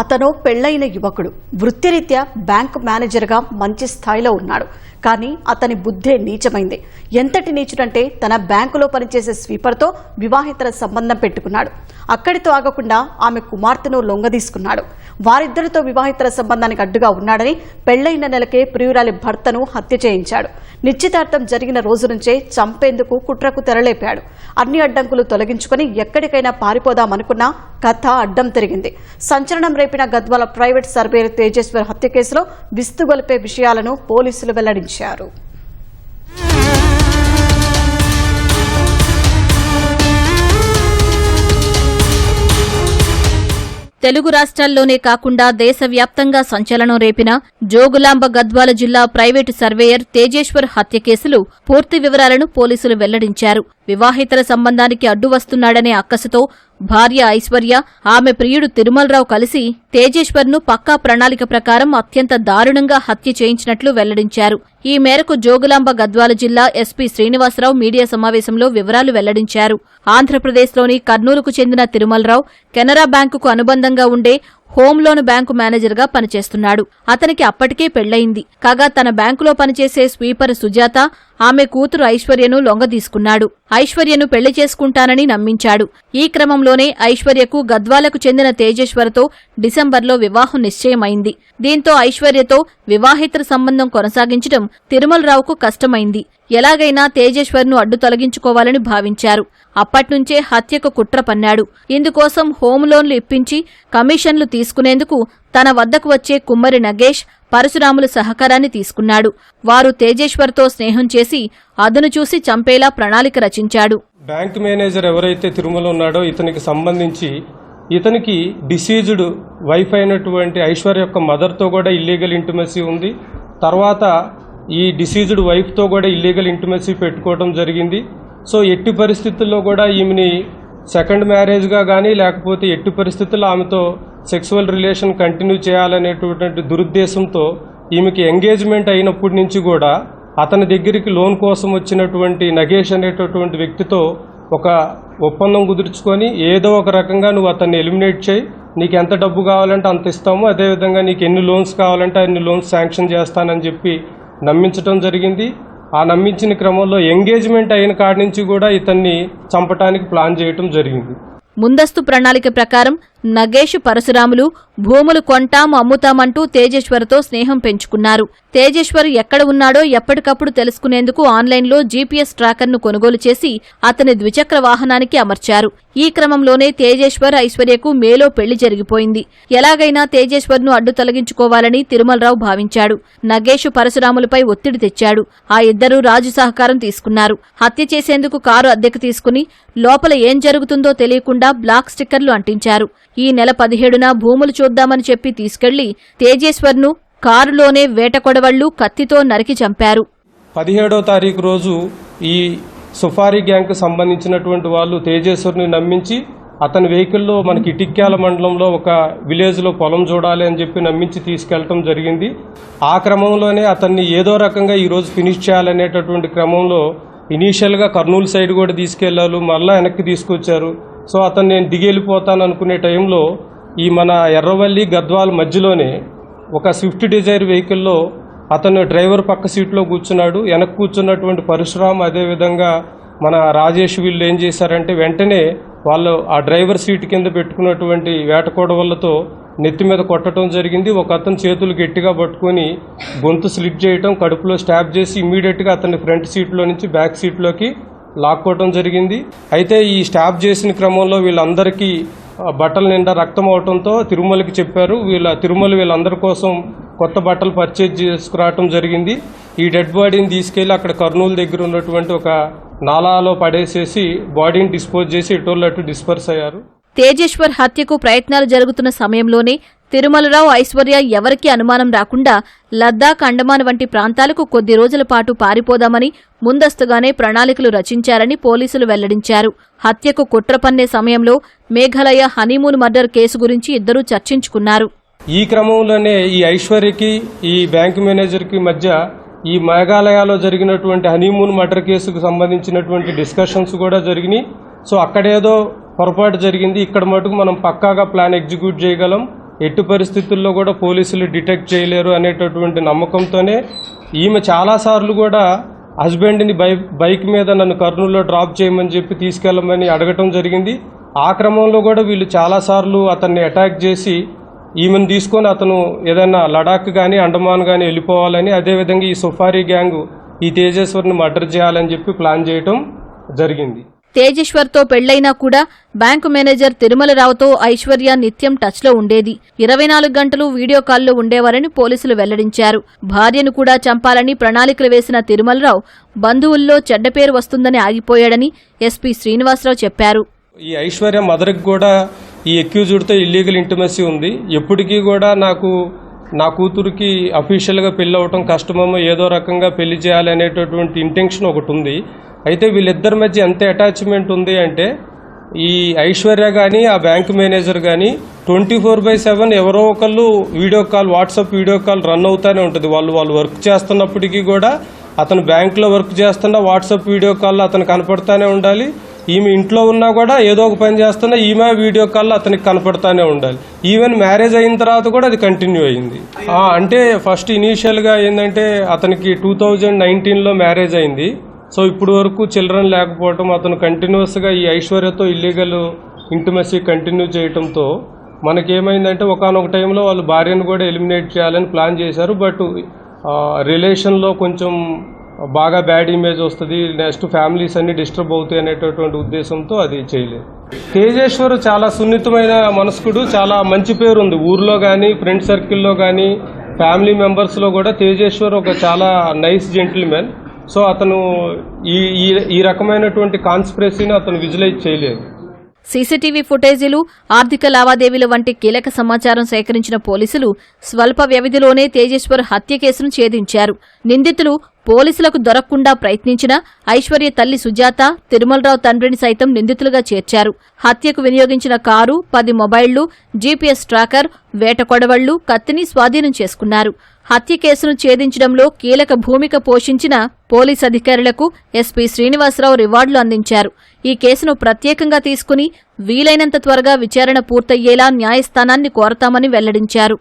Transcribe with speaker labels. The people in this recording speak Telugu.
Speaker 1: అతను పెళ్ళైన యువకుడు. వృత్తిరీత్యా బ్యాంకు మేనేజర్గా మంచి స్థాయిలో ఉన్నాడు. కానీ అతని బుద్ధే నీచమైంది. ఎంతటి నీచుడంటే తన బ్యాంకులో పనిచేసే స్వీపర్తో వివాహితర సంబంధం పెట్టుకున్నాడు. అక్కడితో ఆగకుండా ఆమె కుమార్తెను లొంగదీసుకున్నాడు. వారిద్దరితో వివాహితర సంబంధానికి అడ్డుగా ఉన్నాడని పెళ్ళైన నెలకే ప్రియురాలి భర్తను హత్య చేయించాడు. నిశ్చితార్థం జరిగిన రోజు నుంచే చంపేందుకు కుట్రకు తెరలేపాడు. అన్ని అడ్డంకులు తొలగించుకొని ఎక్కడికైనా పారిపోదామనుకున్నా కథ అడ్డం తిరిగింది. సంచలనం రేపిన గద్వాల ప్రైవేట్ సర్వేయర్ తేజేశ్వర్ హత్య కేసులో విస్తుగొలిపే విషయాలను పోలీసులు వెల్లడించారు.
Speaker 2: తెలుగు రాష్ట్రాల్లోనే కాకుండా దేశవ్యాప్తంగా సంచలనం రేపిన జోగులాంబ గద్వాల జిల్లా ప్రైవేటు సర్వేయర్ తేజేశ్వర్ హత్య కేసులు పూర్తి వివరాలను పోలీసులు వెల్లడించారు. వివాహితర సంబంధానికి అడ్డు వస్తున్నాడనే అక్కసుతో భార్య ఐశ్వర్య ఆమె ప్రియుడు తిరుమలరావు కలిసి తేజేశ్వర్ను పక్కా ప్రణాళిక ప్రకారం అత్యంత దారుణంగా హత్య చేయించినట్లు వెల్లడించారు. ఈ మేరకు జోగులాంబ గద్వాల జిల్లా ఎస్పీ శ్రీనివాసరావు మీడియా సమావేశంలో వివరాలు వెల్లడించారు. ఆంధ్రప్రదేశ్లోని కర్నూలుకు చెందిన తిరుమలరావు కెనరా బ్యాంకుకు అనుబంధంగా ఉండే హోమ్ లోన్ బ్యాంకు మేనేజర్గా పనిచేస్తున్నాడు. అతనికి అప్పటికే పెళ్ళయింది కాగా తన బ్యాంకులో పనిచేసే స్వీపర్ సుజాత ఆమె కూతురు ఐశ్వర్యను లొంగదీసుకున్నాడు. ఐశ్వర్యను పెళ్ళి చేసుకుంటానని నమ్మించాడు. ఈ క్రమంలోనే ఐశ్వర్యకు గద్వాలకు చెందిన తేజేశ్వర్తో డిసెంబర్లో వివాహం నిశ్చయమైంది. దీంతో ఐశ్వర్యతో వివాహేతర సంబంధం కొనసాగించడం తిరుమలరావుకు కష్టమైంది. ఎలాగైనా తేజేశ్వర్ను అడ్డు తొలగించుకోవాలని భావించారు. అప్పట్నుంచే హత్యకు కుట్ర పన్నాడు. ఇందుకోసం హోమ్ లోన్లు ఇప్పించి కమిషన్లు తీసుకునేందుకు తన వద్దకు వచ్చే కుమ్మరి నగేష్ పరశురాముల సహకారాన్ని తీసుకున్నాడు. వారు తేజేశ్వర్తో స్నేహం చేసి అదును చూసి చంపేలా ప్రణాళిక రచించాడు.
Speaker 3: బ్యాంక్ మేనేజర్ ఎవరైతే తిరుమల ఉన్నాడో ఇతనికి సంబంధించి ఇతనికి డిసీజ్డ్ వైఫ్ అయినటువంటి ఐశ్వర్య యొక్క మదర్తో కూడా ఇల్లీగల్ ఇంటిమసీ ఉంది. తర్వాత ఈ డిసీజ్డ్ వైఫ్తో కూడా ఇల్లీగల్ ఇంటిమసీ పెట్టుకోవడం జరిగింది. సో ఎట్టి పరిస్థితుల్లో కూడా ఈమెని సెకండ్ మ్యారేజ్గా కానీ లేకపోతే ఎట్టి పరిస్థితుల్లో ఆమెతో సెక్సువల్ రిలేషన్ కంటిన్యూ చేయాలనేటువంటి దురుద్దేశంతో ఈమెకి ఎంగేజ్మెంట్ అయినప్పటి నుంచి కూడా అతని దగ్గరికి లోన్ కోసం వచ్చినటువంటి నగేష్ అనేటటువంటి వ్యక్తితో ఒక ఒప్పందం కుదుర్చుకొని ఏదో ఒక రకంగా నువ్వు అతన్ని ఎలిమినేట్ చేయి నీకు ఎంత డబ్బు కావాలంటే అంత ఇస్తాము అదేవిధంగా నీకు ఎన్ని లోన్స్ కావాలంటే అన్ని లోన్స్ శాంక్షన్ చేస్తానని చెప్పి నమ్మించటం జరిగింది. ఆ నమ్మించిన క్రమంలో ఎంగేజ్మెంట్ అయిన కాడి నుంచి కూడా ఇతన్ని చంపటానికి ప్లాన్ చేయటం జరిగింది.
Speaker 2: ముందస్తు ప్రణాళిక ప్రకారం నగేష్ పరశురాములు భూములు కొంటాం అమ్ముతామంటూ తేజేశ్వర్తో స్నేహం పెంచుకున్నారు. తేజేశ్వర్ ఎక్కడ ఉన్నాడో ఎప్పటికప్పుడు తెలుసుకునేందుకు ఆన్లైన్లో జీపీఎస్ ట్రాకర్ను కొనుగోలు చేసి అతని ద్విచక్ర వాహనానికి అమర్చారు. ఈ క్రమంలోనే తేజేశ్వర్ ఐశ్వర్యకు మేలో పెళ్ళి జరిగిపోయింది. ఎలాగైనా తేజేశ్వర్ను అడ్డు తొలగించుకోవాలని తిరుమలరావు భావించాడు. నగేష్ పరశురాములపై ఒత్తిడి తెచ్చాడు. ఆ ఇద్దరూ రాజు సహకారం తీసుకున్నారు. హత్య చేసేందుకు కారు అద్దెకు తీసుకుని లోపల ఏం జరుగుతుందో తెలియకుండా బ్లాక్ స్టిక్కర్లు అంటించారు. ఈ నెల పదిహేడున భూములు చూద్దామని చెప్పి తీసుకెళ్ళి తేజేశ్వర్ను కారులోనే వేటకొడవళ్ళు కత్తితో నరికి చంపారు.
Speaker 3: పదిహేడో తారీఖు రోజు ఈ సుఫారీ గ్యాంగ్కు సంబంధించినటువంటి వాళ్ళు తేజేశ్వర్ని నమ్మించి అతని వెహికల్లో మనకి ఇటిక్యాల మండలంలో ఒక విలేజ్లో పొలం చూడాలి అని చెప్పి నమ్మించి తీసుకెళ్ళటం జరిగింది. ఆ క్రమంలోనే అతన్ని ఏదో రకంగా ఈరోజు ఫినిష్ చేయాలనేటటువంటి క్రమంలో ఇనీషియల్గా కర్నూలు సైడ్ కూడా తీసుకెళ్ళారు. మళ్ళా వెనక్కి తీసుకొచ్చారు. సో అతను నేను దిగి వెళ్ళిపోతాను అనుకునే టైంలో ఈ మన ఎర్రవల్లి గద్వాల మధ్యలోనే ఒక స్విఫ్ట్ డిజైర్ వెహికల్లో అతను డ్రైవర్ పక్క సీట్లో కూర్చున్నాడు. వెనక కూర్చున్నటువంటి పరశురామ్ అదేవిధంగా మన రాజేష్ వీళ్ళు ఏం చేశారంటే వెంటనే వాళ్ళు ఆ డ్రైవర్ సీట్ కింద పెట్టుకున్నటువంటి వేటకోడవలతో నెత్తి మీద కొట్టడం జరిగింది. ఒక అతను చేతులు గట్టిగా పట్టుకొని గొంతు స్లిప్ చేయటం కడుపులో స్టాప్ చేసి ఇమీడియట్గా అతన్ని ఫ్రంట్ సీట్లో నుంచి బ్యాక్ సీట్లోకి లాక్కోవటం జరిగింది. అయితే ఈ స్టాప్ చేసిన క్రమంలో వీళ్ళందరికీ బట్టల నిండా రక్తం అవటంతో తిరుమలకి చెప్పారు. వీళ్ళ తిరుమల వీళ్ళందరి కోసం కొత్త బట్టలు పర్చేజ్ చేసుకురావటం జరిగింది. ఈ డెడ్ బాడీని తీసుకెళ్ళి అక్కడ కర్నూలు దగ్గర ఉన్నటువంటి ఒక నాలాలో పడేసేసి బాడీని డిస్పోజ్ చేసి ఎటోళ్ళు అటు డిస్పర్స్ అయ్యారు.
Speaker 2: తేజేశ్వర్ హత్యకు ప్రయత్నాలు జరుగుతున్న సమయంలోనే తిరుమలరావు ఐశ్వర్య ఎవరికీ అనుమానం రాకుండా లద్దాఖ్ అండమాన్ వంటి ప్రాంతాలకు కొద్ది రోజుల పాటు పారిపోదామని ముందస్తుగానే ప్రణాళికలు రచించారని పోలీసులు వెల్లడించారు. హత్యకు కుట్ర పన్నే సమయంలో మేఘాలయ హనీమూన్ మర్డర్ కేసు గురించి ఇద్దరూ చర్చించుకున్నారు.
Speaker 3: ఈ క్రమంలోనే ఈ ఐశ్వర్యకి ఈ బ్యాంకు మేనేజర్కి మధ్య ఈ మేఘాలయాలో జరిగినటువంటి హనీమూన్ మర్డర్ కేసుకు సంబంధించినటువంటి డిస్కషన్స్ కూడా జరిగినాయి. సో అక్కడేదో పొరపాటు జరిగింది. ఇక్కడ మటుకు మనం పక్కాగా ప్లాన్ ఎగ్జిక్యూట్ చేయగలం. ఎట్టి పరిస్థితుల్లో కూడా పోలీసులు డిటెక్ట్ చేయలేరు అనేటటువంటి నమ్మకంతోనే ఈమె చాలాసార్లు కూడా హస్బెండ్ని బై బైక్ మీద నన్ను కర్నూలులో డ్రాప్ చేయమని చెప్పి తీసుకెళ్ళమని అడగటం జరిగింది. ఆ క్రమంలో కూడా వీళ్ళు చాలాసార్లు అతన్ని అటాక్ చేసి ఈమెను తీసుకొని అతను ఏదైనా లడాక్ కానీ అండమాన్ కానీ వెళ్ళిపోవాలని అదేవిధంగా ఈ సుఫారీ గ్యాంగ్ ఈ తేజేశ్వర్ని మర్డర్ చేయాలని చెప్పి ప్లాన్ చేయటం జరిగింది.
Speaker 2: తేజేశ్వర్తో పెళ్ళైనా కూడా బ్యాంకు మేనేజర్ తిరుమలరావుతో ఐశ్వర్య నిత్యం టచ్లో ఉండేది. ఇరవై నాలుగు గంటలు వీడియో కాల్లో ఉండేవారని పోలీసులు వెల్లడించారు. భార్యను కూడా చంపాలని ప్రణాళికలు వేసిన తిరుమలరావు బంధువుల్లో చెడ్డ పేరు వస్తుందని ఆగిపోయాడని ఎస్పీ శ్రీనివాసరావు చెప్పారు.
Speaker 3: ఈ ఐశ్వర్య మదర్కి కూడా ఈ ఎక్యూజ్డ్తో ఇల్లీగల్ ఇంటిమసీ ఉంది. ఎప్పటికీ కూడా నాకు నా కూతురికి అఫీషియల్గా పెళ్ళి అవ్వటం కష్టమేమో ఏదో రకంగా పెళ్ళి చేయాలి అనేటటువంటి ఇంటెన్షన్ ఒకటి ఉంది. అయితే వీళ్ళిద్దరి మధ్య ఎంత అటాచ్మెంట్ ఉంది అంటే ఈ ఐశ్వర్య కానీ ఆ బ్యాంక్ మేనేజర్ కానీ ట్వంటీ ఫోర్ బై సెవెన్ ఎవరో ఒకళ్ళు video call WhatsApp video call run అవుతానే ఉంటుంది. వాళ్ళు వాళ్ళు వర్క్ చేస్తున్నప్పటికీ కూడా అతను బ్యాంకులో వర్క్ చేస్తున్న వాట్సాప్ వీడియో కాల్లో అతను కనపడతానే ఉండాలి. ఈమె ఇంట్లో ఉన్నా కూడా ఏదో ఒక పని చేస్తున్నా ఈమె వీడియో కాల్లో అతనికి కనపడతానే ఉండాలి. ఈవెన్ మ్యారేజ్ అయిన తర్వాత కూడా అది కంటిన్యూ అయింది. అంటే ఫస్ట్ ఇనీషియల్గా ఏంటంటే అతనికి టూ థౌజండ్ నైన్టీన్లో మ్యారేజ్ అయింది. సో ఇప్పుడు వరకు చిల్డ్రన్ లేకపోవటం అతను కంటిన్యూస్గా ఈ ఐశ్వర్యతో ఇల్లీగల్ ఇంటిమసీ కంటిన్యూ చేయటంతో మనకేమైందంటే ఒకనొక టైంలో వాళ్ళు భార్యను కూడా ఎలిమినేట్ చేయాలని ప్లాన్ చేశారు. బట్ రిలేషన్లో కొంచెం బాగా బ్యాడ్ ఇమేజ్ వస్తుంది నెక్స్ట్ ఫ్యామిలీస్ అన్ని డిస్టర్బ్ అవుతాయి అనేటటువంటి ఉద్దేశంతో అది చేయలేదు. తేజేశ్వర్ చాలా సున్నితమైన మనస్కుడు చాలా మంచి పేరు ఉంది. ఊర్లో కానీ ఫ్రెండ్ సర్కిల్లో కానీ ఫ్యామిలీ మెంబర్స్లో కూడా తేజేశ్వర్ ఒక చాలా నైస్ జెంటిల్మెన్ సో అతను ఈ ఈ ఈ రకమైనటువంటి కాన్స్పిరసీని అతను విజువలైజ్ చేయలేదు.
Speaker 2: సీసీటీవీ ఫుటేజీలు ఆర్థిక లావాదేవీల వంటి కీలక సమాచారం సేకరించిన పోలీసులు స్వల్ప వ్యవధిలోనే తేజేశ్వర్ హత్య కేసును ఛేదించారు. నిందితులు పోలీసులకు దొరకకుండా ప్రయత్నించిన ఐశ్వర్య తల్లి సుజాత తిరుమలరావు తండ్రిని సైతం నిందితులుగా చేర్చారు. హత్యకు వినియోగించిన కారు పది మొబైళ్ళు జీపీఎస్ ట్రాకర్ వేట కొడవళ్ళు కత్తిని స్వాధీనం చేసుకున్నారు. హత్య కేసును ఛేదించడంలో కీలక భూమిక పోషించిన పోలీస్ అధికారులకు ఎస్పీ శ్రీనివాసరావు రివార్డులు అందించారు. ఈ కేసును ప్రత్యేకంగా తీసుకుని వీలైనంత త్వరగా విచారణ పూర్తయ్యేలా న్యాయస్థానాన్ని కోరతామని వెల్లడించారు.